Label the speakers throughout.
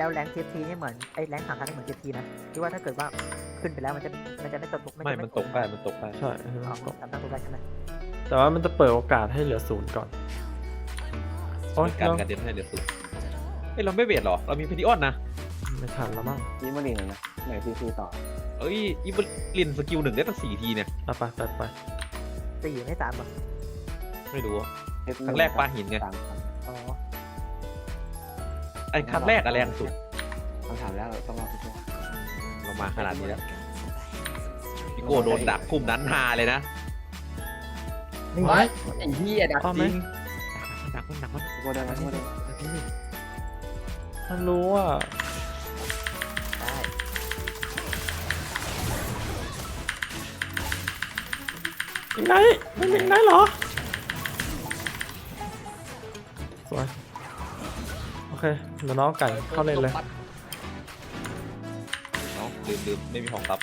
Speaker 1: แล้วแรงเทีทีนี่เหมือนไอ้แรงสามพันนี่เหมือนเทีทีนะที่ว่าถ้าเกิดว่าขึ้นไปแล้วมันจะมันจะไม่ตก
Speaker 2: ไม่มันตกได้มันตกได้
Speaker 3: ใช่
Speaker 1: อ๋อสามพันตกได้ใช่ไหม
Speaker 3: แต่ว่ามันจะเปิดโอกาสให้เหลือศูนย์ก่อนโอ๊ย
Speaker 2: การ
Speaker 3: เรา
Speaker 2: การเดินให้เดี๋ยวสุดเฮ้ยเราไม่เวทหรอ เรามีเพนิออนนะ
Speaker 3: ไม่ทันแล้วมั้ง
Speaker 4: นี่มารีนนะไหนซีซีต่อ
Speaker 2: เอ้ยอีบลินสกิลหนึ่งได้ตั้งสี่ทีเนี่ย
Speaker 3: เอาไปไปไป
Speaker 1: สี่ไม่สามเหรอ
Speaker 2: ไม่รู้ครั้งแรกปลาหินไง
Speaker 4: ตามครับ
Speaker 1: อ๋ อ
Speaker 2: ไอ้ครั้งแรกอะแรงสุด
Speaker 4: คำถามแล้วเราต้องรอพี่โก้
Speaker 2: เรามาขนาดนี้แล้วพี่โก้โดนดักคุมนั้นฮาเลยนะ
Speaker 4: ไว้ไอ้เหี้ยดัก
Speaker 3: เอาไห
Speaker 4: จ
Speaker 3: ม
Speaker 4: ริง
Speaker 2: ดักมันดักมัน
Speaker 4: พี่โก้ได้ไหมพี่โก้ได้ไหม
Speaker 3: มันรู้ว่า
Speaker 1: ได้
Speaker 3: อีกไหนไม่มีอีกไหนเหรอสวยโอ เคเดี๋ยวน้องไก่เข้าเล่นเลย
Speaker 2: เนาะลืมลืมไม่มีของซับ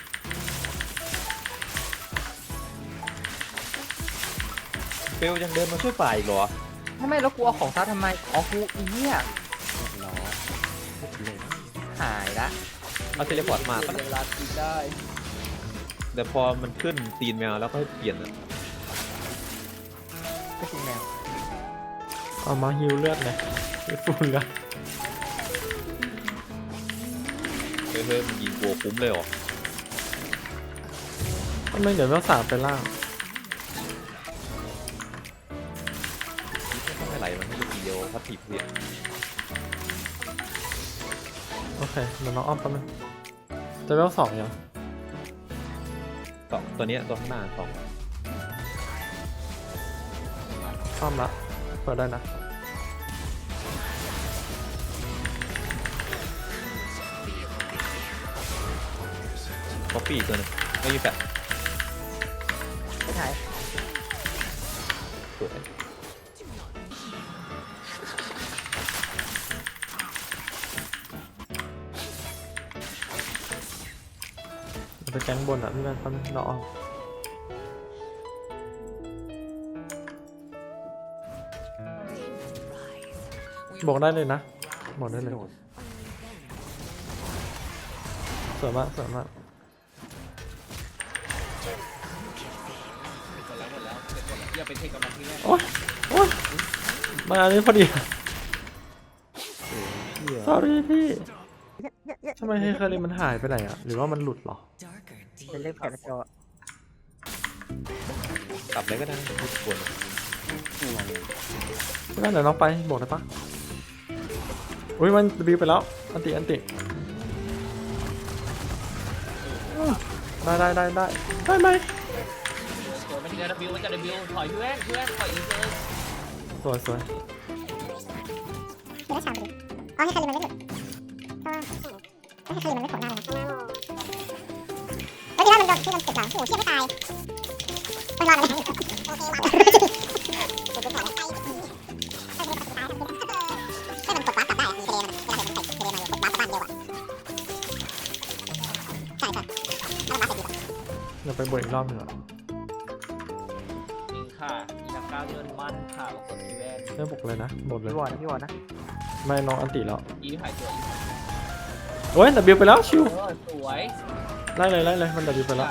Speaker 2: เฟลยังเดินมาช่วยฝ่ายอีกเหรอ
Speaker 5: ทำไมแล้วกูเอาของซัดทำไมอ๋อกูอีเหี้ย
Speaker 4: รอ
Speaker 5: หายละ
Speaker 2: เอาเทเลพอร์ตมาก็
Speaker 5: เวลาตีได้
Speaker 2: แต่พอมันขึ้นตีนแมวแล้วก็ให้เปลี่ยนอะ
Speaker 1: ก็จริงแมว
Speaker 3: เอามาฮิวเลือดเลยฮิวฟูลเลย
Speaker 2: เฮ้ยเฮ้ยมันยิงโกคุ้มเลยเหรอ
Speaker 3: ทำไมเดี๋ยวเราสามไปล่าง
Speaker 2: ไม่ไหลมันไม่รู้กี่เดียวพัดถีบเพีย
Speaker 3: โอเคเดี๋ยวน้องอ้อมแป๊บนึงจะเวลสองยัง
Speaker 2: สองตัวเนี้ยตัวข้างหน้าสอง
Speaker 3: อ้อมละเปิดได้นะ
Speaker 2: คอฟฟี่ตัวหนึงไม่มีแฟลช
Speaker 1: ไม่ถ่าย
Speaker 2: สวย
Speaker 3: เดี๋ยวไปแก๊งบนอะพี่แม่นแป๊บนึงน้องอ้อมบอกได้เลยนะบอกได้เลย
Speaker 4: โดด
Speaker 3: สวยมากสวยมาก
Speaker 5: อย่าไปเทคกับมันที่แรก
Speaker 3: โอ๊ยโอ๊ยมาอันนี้พอดี sorry พี่
Speaker 1: เนี่ยเนี่ยเนี่ย
Speaker 3: ทำไมเฮคาริมันหายไปไหนอะ หรือว่ามันหลุดเหรอ
Speaker 1: เป็นเรื่องแผนจอก
Speaker 2: ลับเลยก็ได้ไม่ควร
Speaker 4: นี่มาเลย
Speaker 3: ไม่ได้เดี๋ยวน้องไปบอกได้ปะอุ้ยมันบิวไปแล้ว อันติ อันติอืมได้ได้ได้ได้ได้ไหม
Speaker 5: สวยมัน จะดับบิวมันจะดับบิวถอยเพื่อนเพื่อนถอยอีกเลย
Speaker 3: สวยสวย
Speaker 6: ไม่ได้ชามเลยอ๋อให้คาริมันไม่หลุดก็ให้คาริมันไม่โผล่หน้าเลยนะแล้วทีแรกมันโดนที่มันติดหลังโอ้โหเชี่ยไม่ตายไม่รอดเลยโอเควางให้มันกดวาร์ปกลับได้อะมีทะเลมันเวลาเห็นมันใส่ทะเลมากดวาร์ปกลับบ้านเดียวอะใช่ใช่ถ้ามันวาร์ปเสร็จดีกว่า
Speaker 3: เดี๋ยวไปบวกอีกรอบหนึ่งอะ
Speaker 5: จริง ค่ะมีนักก้าวเดินมันค่ะบอกกดทีแวน
Speaker 3: ไม่บุกเลยนะหมดเลย
Speaker 1: พี่วอนนะพี่วอนนะ
Speaker 3: ไม่น้องอันติแล้ว
Speaker 5: อีหายตัวอี
Speaker 3: โอ้ยแต่บิวไปแล้วชิว
Speaker 5: เออสวย
Speaker 3: ไล่เลยไล่เลยมันแต่บิวไปแล้ว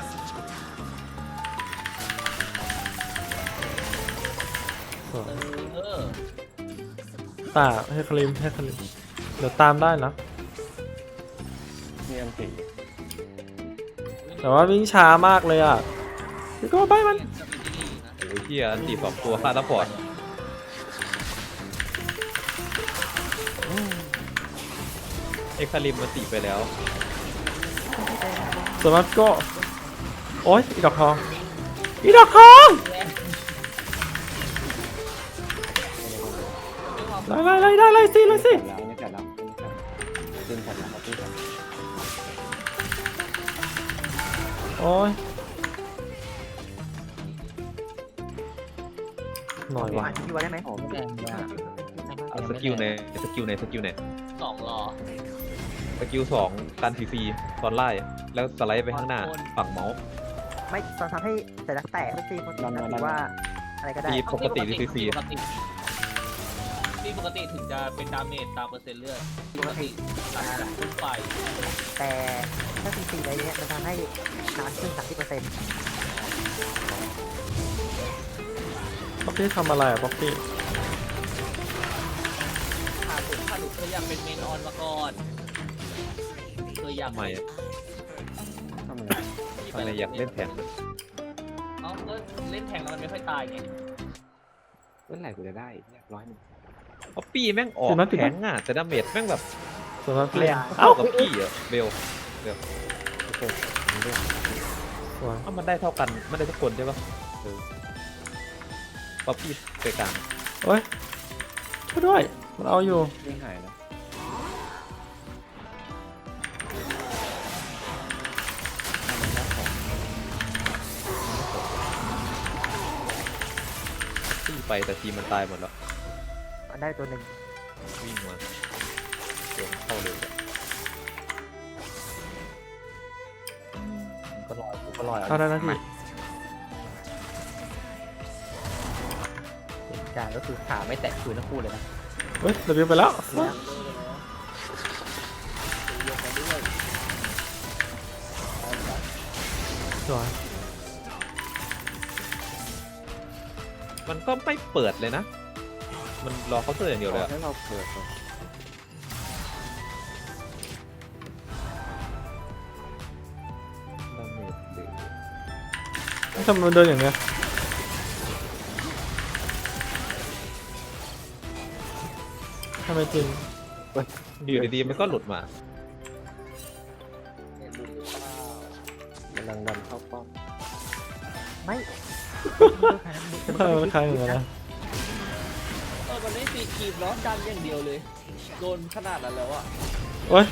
Speaker 3: สวย
Speaker 5: เออ
Speaker 3: ตาให้คลิมให้คลิมเดี๋ยวตามได้นะ
Speaker 4: มีอันติ
Speaker 3: แต่ว่าวิ่งช้ามากเลยอะพี่ก็ไปมัน
Speaker 2: เฮียอันตีสองตัวค่าซัพพอร์ตเอ็กซ์คาริมมันตีไปแล้ว
Speaker 3: สมากก็โอ๊ยอีดอกทองอีดอกทองไล่ไล่ไล่ได้ไล่สิไล่สิ
Speaker 4: แล้วนี่จัดแล้วนี่จัดเล่นแล้วครับพี่จัด
Speaker 3: โอ้ย น่อยว่ะ
Speaker 1: อ่านพี่วอนได้ไหม
Speaker 4: โอ้ไม่
Speaker 5: แด
Speaker 4: ได้
Speaker 5: งมาก
Speaker 2: เอาสกิลในสกิลในสกิลใน
Speaker 5: สองหรอ
Speaker 2: สกิลสองการซีซีตอนไล่อะแล้วสไลด์ไปข้างหน้าฝั่งเมาส์
Speaker 1: ไม่ตอนทำให้แต่ละแตกทุกทีคนหรือว่า อะไรก็ได้
Speaker 2: ตีปกติหรือซีซี
Speaker 5: ปกติ
Speaker 2: ต
Speaker 5: ตีปกติถึงจะเป็นดาเมจตามเปอร์เซ็นต์เลือดปกติตัดจากขึ้นไป
Speaker 1: แต่ถ้าซีซีอะไรเนี้ยมันทำให้นานขึ้น30เปอร์เซ็นต์
Speaker 3: ป๊อปปี้ทำอะไรอะป๊อปปี้
Speaker 5: ถ้าผมถ้าหลุดเคยอยากเป็นเมนออนมาก่อนเคยอยาก
Speaker 2: ทำไมอะ
Speaker 4: ทำไง
Speaker 2: ทำไมอยากเล่นแทน
Speaker 5: เอ้าก็เล่นแทงแล้วมันไม่ค่อยตายไง
Speaker 4: เมื่อไหร่กูจะได้เนี่ยร้อยหนึ่ง
Speaker 2: ป๊อปปี้แม่งออกแข็งอะแต่ดาเมจแม่งแบบ
Speaker 3: ส่วนมาก
Speaker 2: แรง
Speaker 3: เอ้า
Speaker 2: เท่ากับพี่อะเบล
Speaker 4: โอเคเรื่อง
Speaker 3: สวย
Speaker 2: เอ้ามันได้เท่ากันมันได้ทุกคนใช่ปะเออ ป๊อปปี้เตะกลาง
Speaker 3: เฮ้ยช่วยด้วย มันเอาอยู่
Speaker 4: ไม่หายนะ
Speaker 2: ตีไปแต่ทีมมันตายหมดแล้ว
Speaker 1: มันได้ตัวหนึ่ง
Speaker 2: วิ่งมาเดี๋ยวเข้าเร็วเลยก็ลอยกูก็ลอย
Speaker 3: เอาได้นะพี่
Speaker 1: เห็นจ่ายก็คือขาไม่แตะคืนทั้งคู่เลยนะ
Speaker 3: เฮ้ยเดบิวไปแล้วสวย
Speaker 2: มันก็ไม่เปิดเลยนะ มันรอเขาน์เตอร์อย่างเดียวเลยอะ
Speaker 4: ให้เราเปิดก่อน
Speaker 2: ดาเมจหรือ
Speaker 3: ทำไมมันเดินอย่างเงี้ย ไมจริง
Speaker 2: อยู่ดีๆมันก็หลุดมา
Speaker 4: กำลังดันเข้าป้อม
Speaker 1: ไม่
Speaker 3: เออมันคล้ายเหมือนกันนะ
Speaker 5: เออมันไม่ตีคีบล้อดันอย่างเดียวเลย โดนขนาดนั้นแล้วอะ
Speaker 3: โอ้ย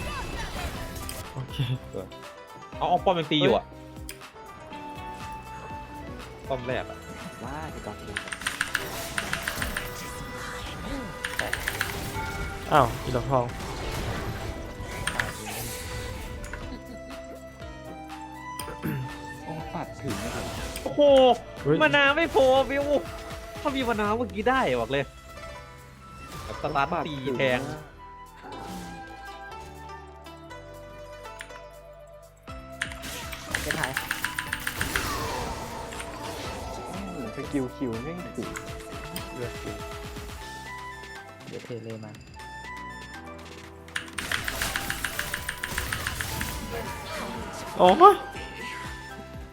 Speaker 3: โอเค
Speaker 2: เอาเอาป้อมยังตีอยู่อะ ป้อมแรกอะ
Speaker 4: ว่าจะต้องดู
Speaker 3: อ้าวอีดอกทอง
Speaker 4: โอ้ปัดถึงนะครับ
Speaker 2: โอ้โห
Speaker 3: เฮ้ย
Speaker 2: มานาไม่พอวิวถ้ามีมานาเมื่อกี้ได้บอกเลยแบบสตาร์ทตีแทง
Speaker 1: จะถ่าย
Speaker 4: อืมสกิลคิวไม่ถึง
Speaker 1: เลือดคิวเดี๋ยวเทเลมา
Speaker 3: โอ้ย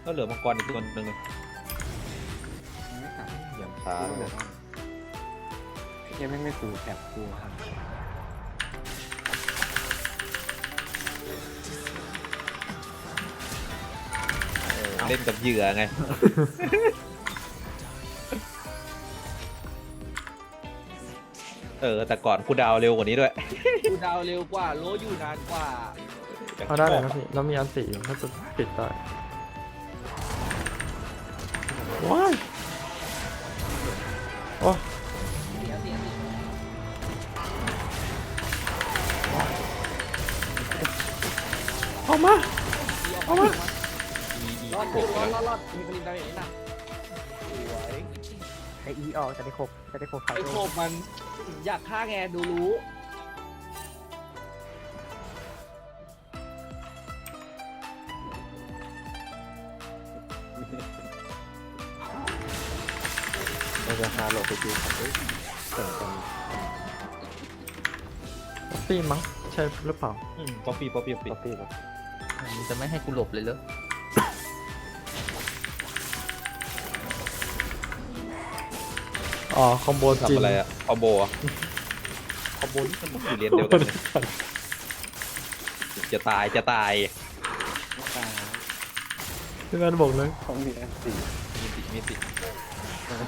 Speaker 2: ก็เหลือมังกรอีกตัวหนึ่ง
Speaker 4: ไม่ตัด
Speaker 2: อย่างช้า
Speaker 4: กู
Speaker 2: เล
Speaker 4: เลยยว่าเฮียไม่งไม่กูแอบกูห่าง
Speaker 2: เล่นกับเหยื่อไง เออ แต่ก่อนคูดาวเร็วกว่านี้ด้วย
Speaker 5: กูดาวเร็วกว่าโลอยู่นานกว่า
Speaker 3: เอาได้เลยนะพี่เรามีอันติอยู่ถ้าจะปิดได้ว้ายโอ้เอามาเอามา
Speaker 2: มีอี
Speaker 5: รอด
Speaker 2: โข
Speaker 5: รอด
Speaker 2: แล้ว
Speaker 5: รอดรอดมีผลิตได้ไหมนะสวย
Speaker 1: ไออีออกจะได้ครบจะได้ครบเขา
Speaker 5: ไอ้โคบมันอยากฆ่าแงดูรู้
Speaker 4: เราจะหาหลดสกิลของเฮ้ยเสริมกัน
Speaker 3: ป๊อปปี้มั้งใช่หรือเปล่า
Speaker 2: อืมป๊อปปี้ป๊อปปี้ป๊อปปี้
Speaker 4: ป๊อปปี้ป๊อป
Speaker 5: มันจะไม่ให้กูหลบเลยเหรอ
Speaker 3: อ๋อคอมโบจริง
Speaker 2: ทำอะไรอะคอมโบอะคอมโบนี่มันต้อยู่เรียนเดียวกันเลยจะตายจะตาย
Speaker 4: ไม่ตาย
Speaker 3: พี่แมนบอกเลย
Speaker 4: เขามีแอนตี้
Speaker 2: มีสิมีสิ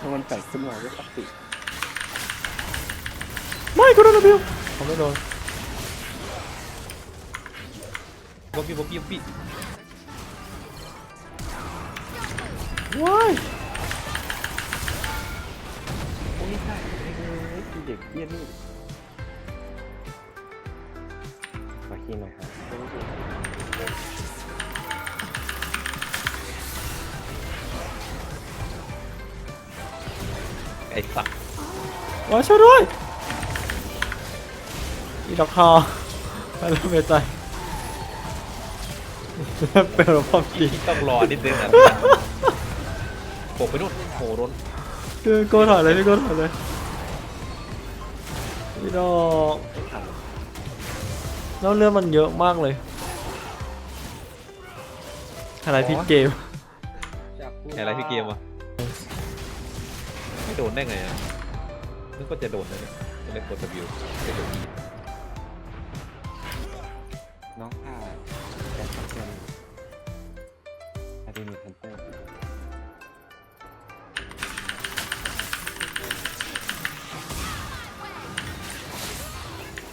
Speaker 4: ถ้ามันแฝงขึ้นมาด้วยปกติ
Speaker 3: ไม่กูโดนระเบิวผมไม่โดน
Speaker 2: ป๊อปปี้ป๊อปปี้ป๊อปปี้
Speaker 3: ว้าย
Speaker 4: โอ้ยได้เลยที่เด็กเบี้ยนี่ขอคีย์หน่อยครั
Speaker 2: ไอ้สัก
Speaker 3: ว้ายช่วยด้วยอีดอกคอไปแล้วเมใจเปลวพร้อมจี
Speaker 2: ต้องรอนิดนึงอะโผล่ไปนู่นโผล่รน
Speaker 3: คือโก้ถอยเลยพี่โก้ถอยเลยอีดอกแล้วเรื่องมันเยอะมากเลยอะไรพี่เกม
Speaker 2: นได้ไงอะนึกว่าจะโดนนะเนี่ยก็เลยกดวิวไปโดนอีก
Speaker 4: น้องข้าแต่ทำเพื่อนอาร์ติมิทันเตอร์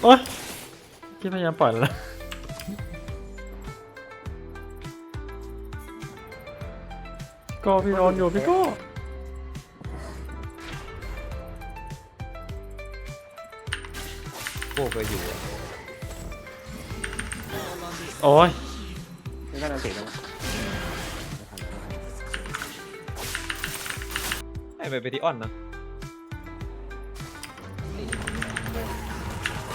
Speaker 3: โอ๊ยพี่พยายามปล่อยแล้วนะก็พี่นอนอยู่พี่ก็
Speaker 2: โก้ ก็อยู่อะ
Speaker 3: โอ้ย
Speaker 4: ไม่ก็นานเสร็จแล้ว
Speaker 2: ให้ไปไปที่ออนนะ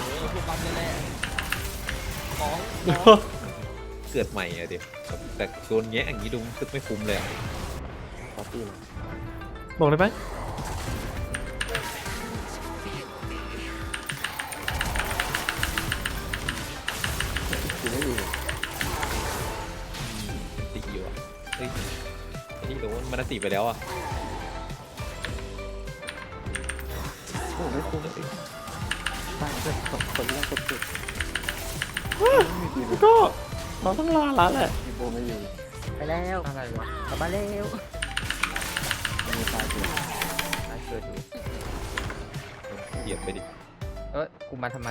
Speaker 5: เออพวกมันนี่แหละของ
Speaker 2: เกิดใหม่อะเดี๋ยวแต่โดนแงะอย่างนี้ดูรู้สึกไม่คุ้มเลยอะ
Speaker 4: ปาร์ตี้มา
Speaker 3: บอกเลยไหม
Speaker 2: นตีไปแล้วอะ
Speaker 4: โอ้ไม่คุ้มบ้านเพื่อนคนแรกสุด
Speaker 3: พี่ก็เราต้องลาละแหละ
Speaker 4: มีโบไม่อยู่
Speaker 1: ไปแล้ว
Speaker 4: อะไรวะ
Speaker 1: กลับมาเร็ว
Speaker 4: มีตายตัว
Speaker 1: ตายเกิดอยู่
Speaker 2: เหยียบไปดิ
Speaker 4: เอ้ยกูมาทำไม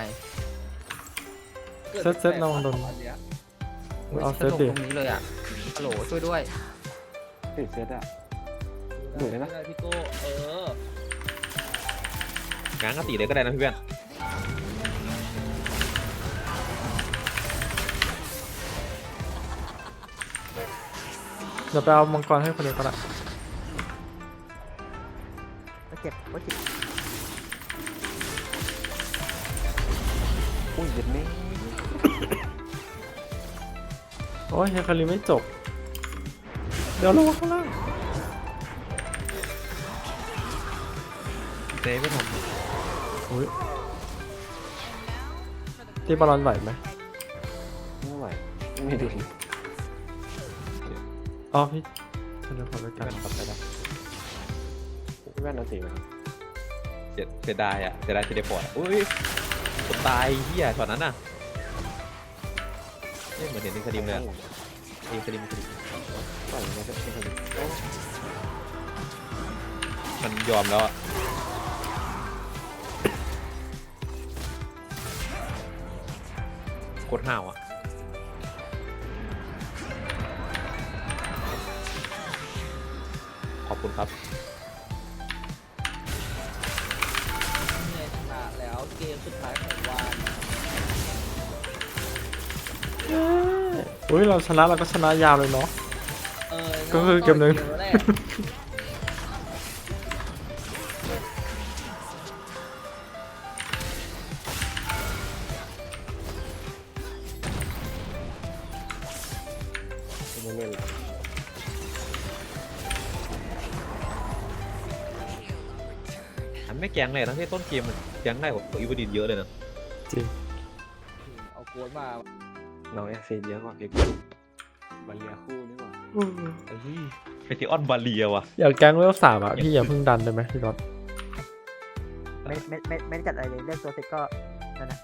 Speaker 3: เซตเซ็ตระวังโดน
Speaker 5: เอา
Speaker 3: เซตดิต
Speaker 4: รงนี้เลยอะฮัลโหลช่วยด้วยติดเซตอะ ดูได้ปะ
Speaker 5: ได้พี่โก้เออ
Speaker 2: ง้างก็ตีเลยก็ได้นะพี่เพื่อน
Speaker 3: เดี๋ยวไปเอามังกรให้คนเดียวก็ได้
Speaker 1: ก็เจ็บก็เจ็บ
Speaker 4: อุ้ยเย็นแม่
Speaker 3: โอ้ยเฮคาริไม่จบ เดี๋ยวลงมาข้างล่าง
Speaker 2: เต้ไม่ท
Speaker 3: อุ้ยตีบอลลอนไหวไหม
Speaker 4: ไม่ไหวไม่มีดุน
Speaker 3: อ๋อพี่ฉันจะขอไปำกัน
Speaker 2: มันกลับไปแล้ว
Speaker 4: พี่แว่นเอาสีมา
Speaker 2: เสียเสียดายอะเสียดายเทเลพอร์ตอะอุ้ยคนตายเฮียช็อตนั้นน่ะเนี่ยเหมือนเห็นในคดีเลยอะเอ็นคดีมันคดี
Speaker 4: ปล่อยมาจะเป็นคน
Speaker 2: มันยอมแล้วอะ ตรห้าวอะขอบคุณครับ
Speaker 5: เนี่ยชนะแล้วเกมสุดท้ายของวัน
Speaker 3: เย้อุ้ยเราชนะเราก็ชนะยาวเลยเนาะ
Speaker 5: เออ
Speaker 3: ก็คือเกมหนึ่ง
Speaker 5: เกมแร
Speaker 4: ก
Speaker 2: อันไม่แกงเลยทั้งที่ต้นเกมมันแกงได้กว่าอีวดินเยอะเลยนะ
Speaker 3: จริง
Speaker 5: เอาโค้ดมา
Speaker 4: น้องแอคซีเยอะกว่าพี่บาเลียคู่นี่หว่า
Speaker 2: ไปที่ออนบาเลียว่ะ
Speaker 3: อยากแก๊งเวลสามอะพี่อย่าเพิ่งดันได้ไหมพี่ก๊อต
Speaker 1: ไม่ไม่ไม่ไม่ได้จัดอะไรเลยเลือกตัวเสร็จก็นั่นนะ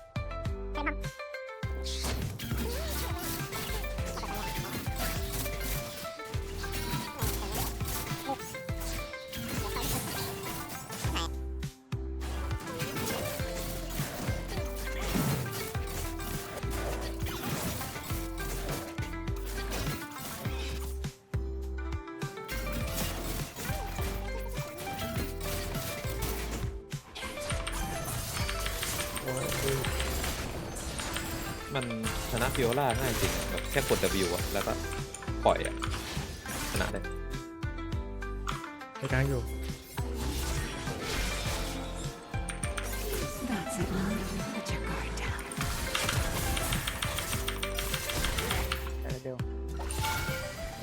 Speaker 2: ล่าง่ายจริงแบบแค่กดวิวอะแล้วก็ปล่อยอะชนะเลย
Speaker 3: ไปกางอยู่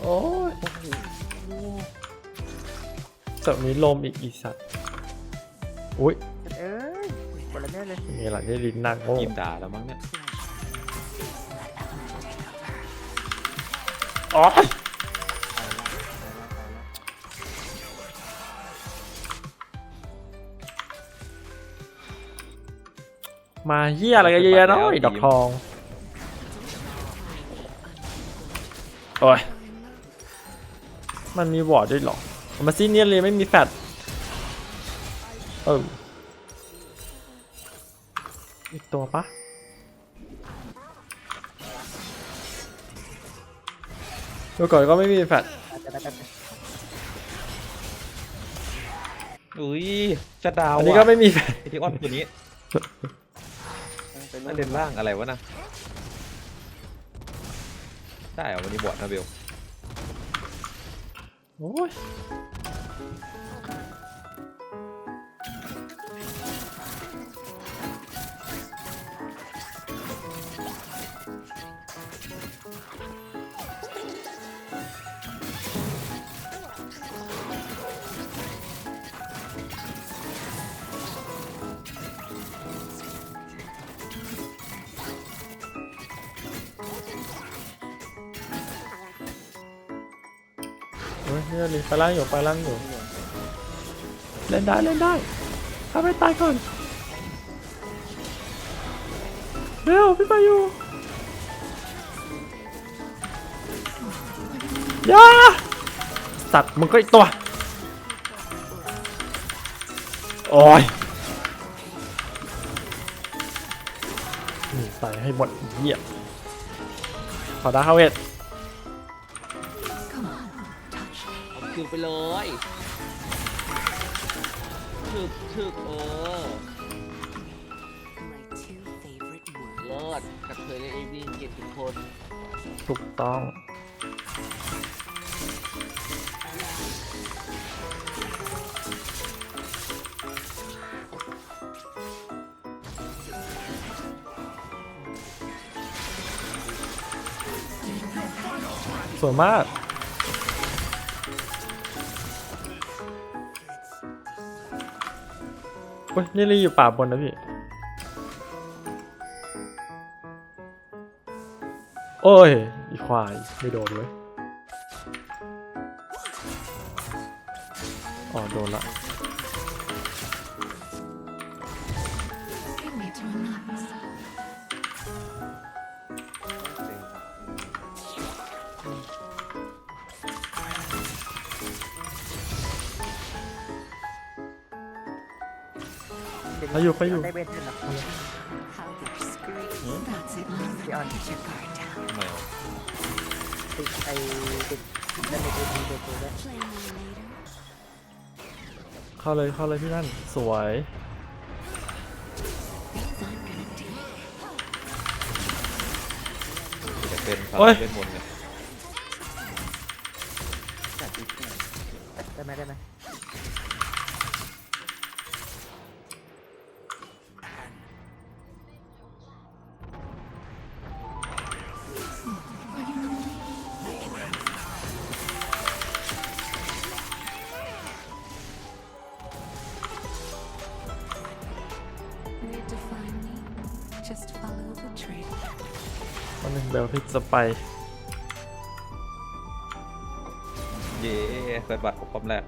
Speaker 3: โอ้ยจะมีลมอีกอีสัตว์อุ้ย
Speaker 1: เอ้ยหมดแล้วเนี่ยเลย
Speaker 3: มีหลักที่ดินนักโอ้
Speaker 2: ยิมด่าแล้วมั้งเนี่ย
Speaker 3: อ๋อยมาเฮียอะไรกันเยอะแยะเนาะไอ้ดอกทอง โอ้ย มันมีวอร์ดด้วยเหรอ มาซีเนียนเลยไม่มีแฟดเอออีกตัวปะ เมื่อก่อนก็ไม่มีแฟด
Speaker 2: อุ้ยจะดาว
Speaker 3: อันนี้ก็ไม่มีแฟด
Speaker 2: ไอที่ออนตัวนี้
Speaker 4: ไป
Speaker 2: นั่
Speaker 4: เล่
Speaker 2: น
Speaker 4: น
Speaker 2: เลนล่างอะไรวะนะได้เหรอวันนี้บอดนะเบล
Speaker 3: โอ้ย นี่เลยไปล่างอยู่ไปล่างอยู่เล่นได้เล่นได้ทำให้ตายก่อนเร็วพี่ไปอยู่ยาสัตว์มึงก็อีกตัวโอ้ยนี่ใส่ให้หมดเหี้ยขอดาฮาเวท
Speaker 5: อาคิวไปเลยถึกถึกเออ
Speaker 7: My two favorite words.
Speaker 5: เลิศกระเทยเลยเอวีเจ็ดสิบคน
Speaker 3: ถูกต้องสวยมาก เฮ้ยนี่เราอยู่ป่าบนนะพี่ โอ้ย อีควาย ไม่โดนเว้ย อ๋อ โดนละ อยู่ไปอยู่
Speaker 1: ได้เวทขึ้นเหรอ
Speaker 7: How they're screaming. That's it.
Speaker 1: The on.
Speaker 7: Put your guard down.
Speaker 2: ทำไมวะ
Speaker 1: ติดไอ้ติดได้เวทดีเวทดีด้วย
Speaker 7: Play me later.
Speaker 3: เข้าเลยเข้าเลยพี่นั่นสวย
Speaker 7: Things I'm gonna do.
Speaker 2: จะเป็นสา
Speaker 3: โอ้ย
Speaker 2: เล่นมนต์เนี่ย
Speaker 1: ได้ไหมได้ไหม
Speaker 3: จะไป
Speaker 2: เย้เปิดบัตรของความแรก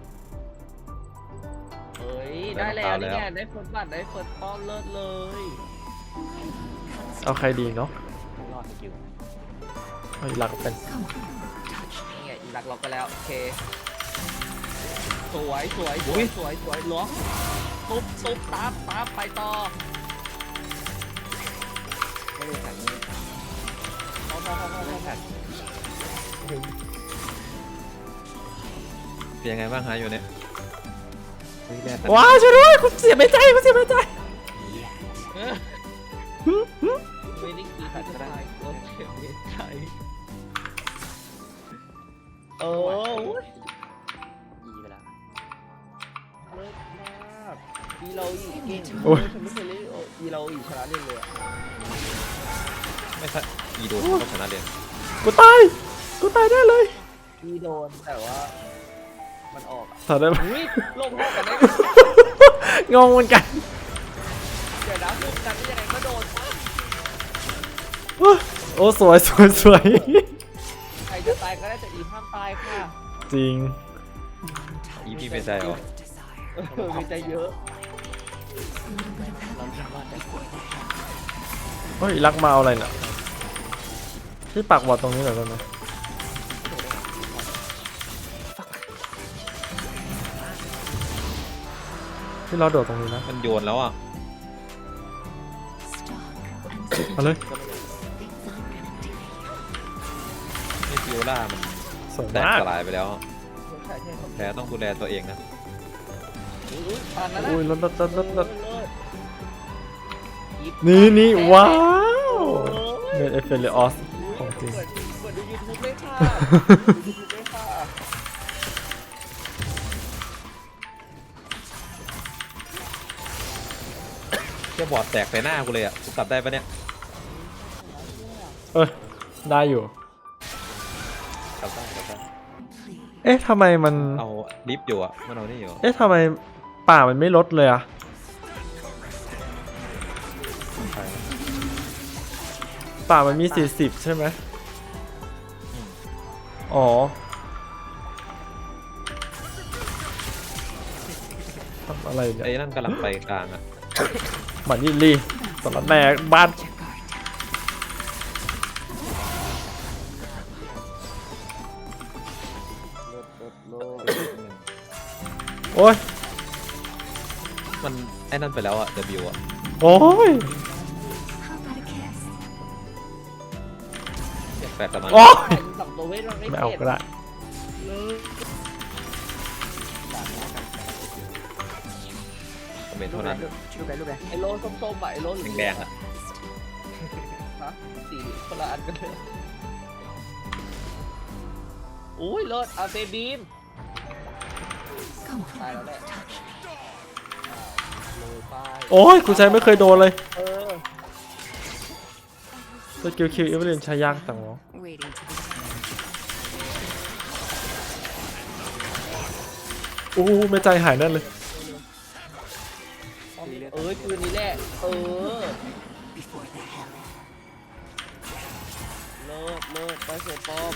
Speaker 5: เฮ้ย
Speaker 2: ได้
Speaker 5: ได้
Speaker 2: รอง
Speaker 5: แล้ว
Speaker 2: เท้า
Speaker 5: นี่ไง
Speaker 2: แล้ว
Speaker 5: ได้เฟิร์สบัตรได้เฟิร์สป้อมเลิศเลย
Speaker 3: เอาใครดีเนาะ
Speaker 4: รอดสกิล
Speaker 3: เอาอีกหลักเป็น
Speaker 7: Come on, touch me.
Speaker 5: นี่ไงอีดักล็อกไปแล้ว โอเค สวยสวยสวยสวยสวยล็อกตุ๊บตุ๊บตับตับไปต่อ
Speaker 4: ไม่ได้ขัดไม่ได้ขัด
Speaker 5: พอพอพอพอพอพอ
Speaker 2: เป็นยังไงบ้างฮะอยู่เนี่ยเฮ้ยแรก
Speaker 3: ว้าวช่วยด้วยคุณเสียไม่ใจคุณเสียไม่ใจ
Speaker 5: เออไม่ได้กินขัดก็ได้รถเข็มเย็นใจเออโอ้ย
Speaker 4: ยีไปแล้ว
Speaker 5: เลิศมากอีเราอีเก่ง
Speaker 3: โอ้ย
Speaker 5: ฉันไม่เคยเล่นอีเราอีชนะเล่นเลยอะ
Speaker 2: ไม่ใช่ อีโดนก็ชนะเรียน
Speaker 3: กูตาย กูตายแน่เลย
Speaker 5: พี่โดนแต่ว่า มันออกอะ
Speaker 3: ถอดได้ไหม
Speaker 5: อุ้ยลงโทษกันได้ไง
Speaker 3: งงเหมือนกัน
Speaker 5: เดี๋ยวนะลูกกันยังไงก็โดน
Speaker 3: โอ้สวยสวยสวย
Speaker 5: ใครจะตายก็ได้แต่อีห้ามตายค่ะ
Speaker 3: จริง
Speaker 2: อีพีไม่ได้หรอ
Speaker 5: เออมีใจเยอะ
Speaker 3: เฮ้ยรักมาเอาอะไรเนี่ย ที่ปักบอดตรงนี้หน่อยได้ไหมที่เราโดดตรงนี้นะ
Speaker 2: มันโยนแล้วอะ
Speaker 7: Stalk and
Speaker 3: เอาเลย
Speaker 2: นี่ฟิโอล่ามัน
Speaker 3: สวย
Speaker 2: แตก
Speaker 3: มาก
Speaker 2: สลายไปแล้ว
Speaker 5: ใช่ใช่
Speaker 2: แพ้ต้องดูแลตัวเองนะ
Speaker 5: อุ้ยปานนั้นนะ
Speaker 3: อุ้ยรถรถรถรถรถ
Speaker 5: เลิศ
Speaker 3: นี่นี่ว้าว
Speaker 5: โอ้ย
Speaker 3: เมดเอฟเฟลออสของ จริง
Speaker 5: เปิดเปิดดูยูทูบเลยค่ะดูยูทูบเลยค่ะ
Speaker 2: แค่บอดแตกใส่หน้ากูเลยอะกูกลับได้ปะเนี่ย
Speaker 3: เอ้ยได้อยู่
Speaker 2: กลับได้กลับได้
Speaker 3: เอ๊ะทำไมมัน
Speaker 2: เอาลิฟต์อยู่อะมันเอานี่อยู่
Speaker 3: เอ๊ะทำไมป่ามันไม่ลดเลยอะป่ามันมี 40 ใช่ไหม อ๋อ ทำอะไรเนี่ย
Speaker 2: ไอ้นั่นกำลังไปกลางอะ
Speaker 3: หมันยิลีสำหรับแม่บ้านโอ้ย
Speaker 2: มันไอ้นั่นไปแล้วอะ W อะ
Speaker 3: โอ้ย
Speaker 7: How about a kiss?
Speaker 2: อยากแปลกแต่มัน
Speaker 3: โอ้ย
Speaker 5: แต่ส องตัวเวทมันไม่
Speaker 3: ไม่เอา
Speaker 5: เข็ด
Speaker 3: ก็ได้
Speaker 5: เลย
Speaker 2: คอมเมนต์
Speaker 1: รูป
Speaker 2: เท่า
Speaker 1: อะไร
Speaker 2: นั้น
Speaker 1: รูปอะไรรูปอะไร
Speaker 5: ไอ้โลส้มๆอะไอ้โลเหลือง
Speaker 2: แดงๆอะ
Speaker 5: ฮะสีคนละอันกันเลยอุ้ยเลิศอาเซบีม
Speaker 7: Go on,
Speaker 5: ตายแล้วแหละ
Speaker 7: touch me.
Speaker 5: เลยไป
Speaker 3: โอ้ยกูใช้ไม่เคยโดนเลย
Speaker 5: เออ
Speaker 3: สกิลคิวเอเวอร์เรนใช้ยากจังวะ
Speaker 7: Waiting to be
Speaker 3: โอ้โหไม่ใจหายแนั่นเลย
Speaker 5: เออคืนนี้แหละ เออ
Speaker 7: before the hell.
Speaker 5: เลิศเลิศไปเสือปอม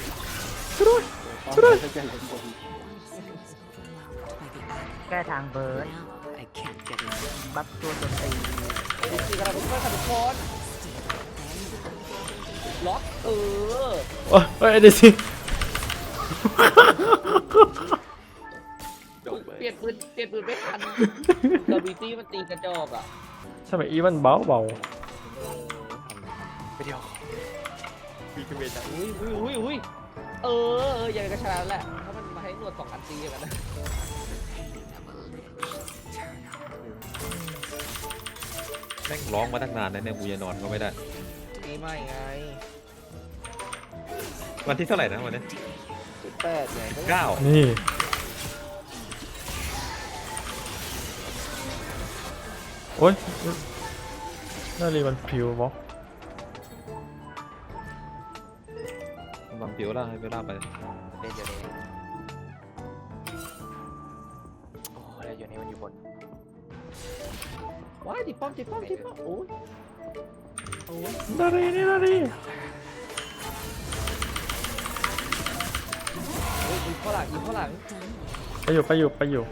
Speaker 1: แก้ทางเบิร์ด
Speaker 7: Now I can't get in.
Speaker 1: บัฟตัวโจมตี
Speaker 5: จริงๆกำลังเป็นเพื่อนกันทุกคนล็อกเออ
Speaker 3: โอ้ยเอ้ยเดี๋ยวสิ
Speaker 5: เปลี่ ยนปืนเปลี่ยนปืนไม่ทันเดอร์บีตี้มันตีกระจอกอะ
Speaker 3: ใช่ไหมอีมันเบาเบา
Speaker 5: อุ้ยอุ้ยอุ้ยอุ้ยเออเออยังไงก็ชนะแล้วแหละถ้ามันมาให้หนวดสองอันตีกันนะ
Speaker 2: แม่งร้องมาตั้งนานแล้วเนี่ยกูจะนอนก็ไม่ได้
Speaker 5: ตีใหม่ไง
Speaker 2: วันที่เท่าไหร่นะวันนี้
Speaker 5: สิบแปดไงก็
Speaker 2: เก้า
Speaker 3: นี่ อ้ยน่ารีมันผิวบอ
Speaker 2: บังฟิโอล่าให้ฟิโอล่าไป
Speaker 1: เล่นอยู่นี่โอ้เล่นอยู่นี่มันอยู่บน
Speaker 5: ว้ายติดป้อมติดป้อมติดป้อมโอ้ยโอ้ย
Speaker 3: นารีนี่นารี
Speaker 5: โอ้ยอีกข้างหลังอีกข้างหลัง
Speaker 3: ไปอยู่ไปอยู่ไปอยู่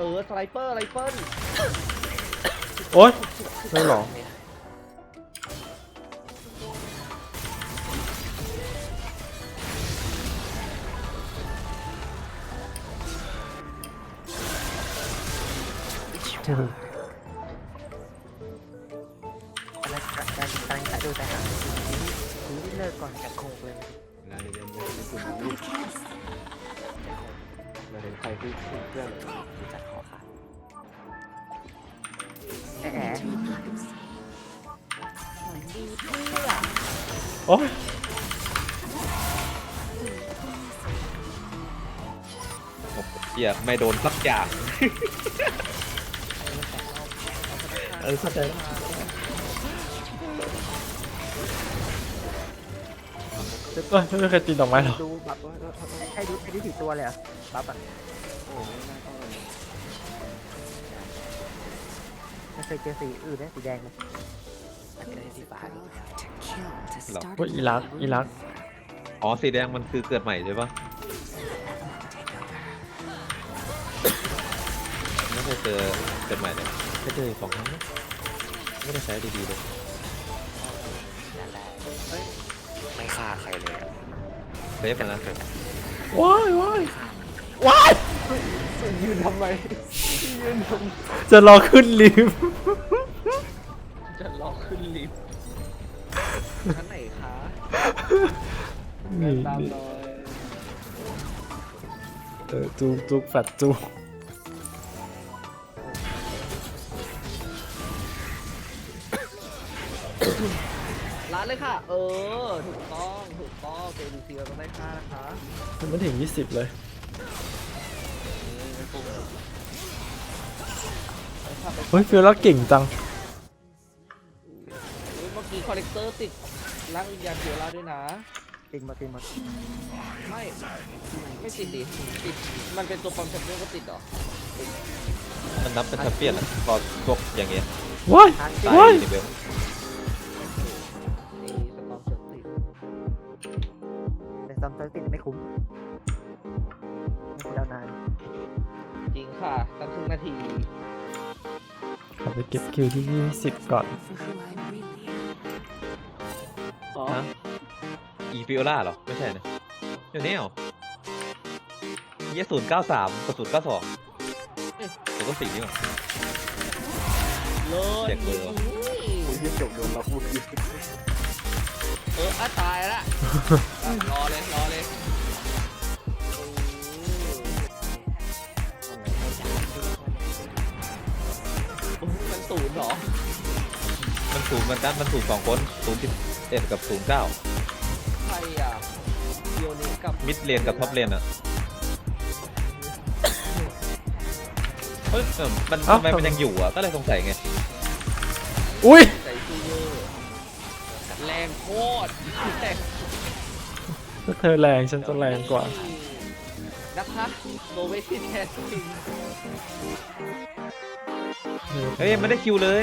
Speaker 5: เออสไลเปอร์ไรเฟิล
Speaker 3: โอ้ยไม่หรอโอ้โห
Speaker 1: กำลังกำลังกำลังจะดูแต่หางทีนี้เลิกก่อนจะโคกเลย
Speaker 4: งานเรียนเรียนที่คุณ
Speaker 7: How about a kiss?
Speaker 4: เราเห็นใครที่ขึ้นเครื่อง
Speaker 1: จัดคอขาดแอะแอะ
Speaker 7: Two lives.
Speaker 3: โอ้ย
Speaker 2: โอ้โหเหี้ยไม่โดนสักอย่าง เออเข้าใจแล้ว
Speaker 3: เจเอ้ยไม่มีใครตีดอกไม้หรอ
Speaker 1: ดูบัฟให้ดูให้ดูสี่ตัวเลยเหรอะ บัฟอะ
Speaker 4: โอ้ไม่น่าต้องเลย
Speaker 1: ไม่เคยเจอสีอื่นนะสีแดงเลย
Speaker 7: Girl have to kill to start
Speaker 3: โอ้ย
Speaker 7: a
Speaker 3: อีรักอีรัก
Speaker 2: อ๋อ สีแดงมันคือเกิดใหม่ใช่ปะไม่เคยเจอเกิดใหม่เลยแค่เจอสองครั้งนะไม่ได้ใช้ดีๆเลย
Speaker 8: ไม่ฆ่าใครเลย
Speaker 2: เซฟกันนะ
Speaker 3: ว้ายว้าย ว้าย
Speaker 4: ยืนทำไมยืนท
Speaker 3: จะรอขึ้นลิฟต์
Speaker 5: จะรอขึ้นลิฟต์ชั้นไหนคะำ
Speaker 3: นี่
Speaker 4: ตาม
Speaker 3: นี่
Speaker 4: หน่อย
Speaker 3: เออจูจูแฟดจู
Speaker 5: ร้านเลยค่ะ เออ ถูกต้อง ถูกต้องเจดีซีเราต้องได้ค่านะคะ
Speaker 3: มันไม่ถึง 20 เลย เฮ้ยฟิลล่าเก่งจัง
Speaker 5: อุ๊ยเมื่อกี้คอลเลกเตอร์ติดร่างวิญญาณเทียร่าด้วยนะ
Speaker 1: ติงมาติงมา
Speaker 5: ไม่ ไม่ติดดิติด มันเป็นตัวปลอมแชมเปี้ยนก็ติดเหรอ
Speaker 2: มันนับเป็นแชมเปี้ยนอะพอพวกอย่างเงี้ย
Speaker 3: ว้าย
Speaker 1: ทาง
Speaker 2: ตาย
Speaker 3: ว้าย
Speaker 2: ในเบล
Speaker 5: ไอ้สตอมเชอร์ติด
Speaker 1: แต่ซัมเตอร์ติดไม่คุ้มไม่
Speaker 3: ไปเก็บคิวที่ 20 ก่อน
Speaker 7: for who I really am.
Speaker 5: อ๋อ
Speaker 2: ฮะ อีฟิโอล่าเหรอ ไม่ใช่นะอยู่นี่เหรอเยี่ศูนย์เก้าสามกับศูนย์เก้าสองเดี๋ยวก็สี่นี่หว่า
Speaker 5: เลย
Speaker 2: เด็กเบอร์
Speaker 5: อุ้ย
Speaker 4: ยืนจบโดนเราพูดยืน
Speaker 5: เอออะตายละอะรอเลย รอเลย ศูนย์เหรอ
Speaker 2: มันศูนย์มันด้านมันศูนย์สองคนศูนย์สิบเอ็ดกับศูนย์เก้า
Speaker 5: ใครอะเดียวนี้กับ
Speaker 2: มิดเลนกับท็อปเลนอะเฮ้ยเออมัน
Speaker 3: เอ้า
Speaker 2: ทำไมมันยังอยู่อะก็เลยสงสัยไง
Speaker 3: อุ้ย
Speaker 5: ใจซูเยอร์แรงโคตรแรง
Speaker 3: ถ้าเธอแรงฉันจะแรงกว่า
Speaker 5: นะคะโนเวทีแทสติง
Speaker 2: เฮ้ยไม่ได้คิวเลย